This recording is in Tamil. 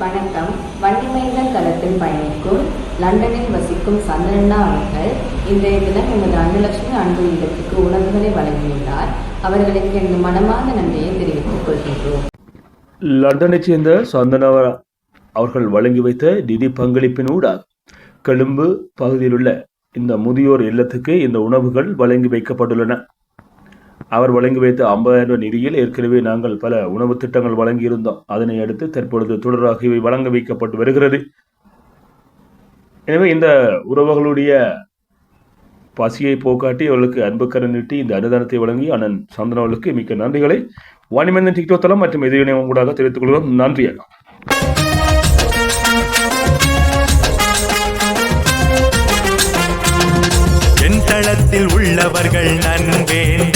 வணக்கம். வன்னிமைந்தன் களத்தில் பயணிக்கும் லண்டனில் வசிக்கும் சந்திரண்ணா அவர்கள் இன்றைய தினம் எமது அன்னலட்சுமி அன்பு இல்லத்துக்கு உணவுகளை வழங்கியுள்ளார். அவர்களுக்கு எனது மனமார்ந்த நன்றியை தெரிவித்துக் கொள்கின்றோம். லண்டனைச் சேர்ந்த சந்தனவர் அவர்கள் வழங்கி வைத்த நிதி பங்களிப்பினூடாக கொழும்பு பகுதியிலுள்ள இந்த முதியோர் இல்லத்துக்கு இந்த உணவுகள் வழங்கி வைக்கப்பட்டுள்ளன. அவர் வழங்கி வைத்த ஐம்பதாயிரம் ரூபாய் நிதியில் ஏற்கனவே நாங்கள் பல உணவு திட்டங்கள் வழங்கியிருந்தோம். அதனை அடுத்து தற்பொழுது தொடராக இவை வழங்க வைக்கப்பட்டு வருகிறது. எனவே இந்த உறவுகளுடைய பசியை போக்காட்டி அவர்களுக்கு அன்புக்கரன் நீட்டி இந்த அனுதானத்தை வழங்கி அண்ணன் சந்தன அவர்களுக்கு மிக்க நன்றிகளை. வாணிமந்தன் டிக்டோ தளம் மற்றும் எதிர்வினையம் ஊடாக தெரிவித்துக் கொள்கிறோம். நன்றி அண்ணா. உள்ளவர்கள் நன்பேன்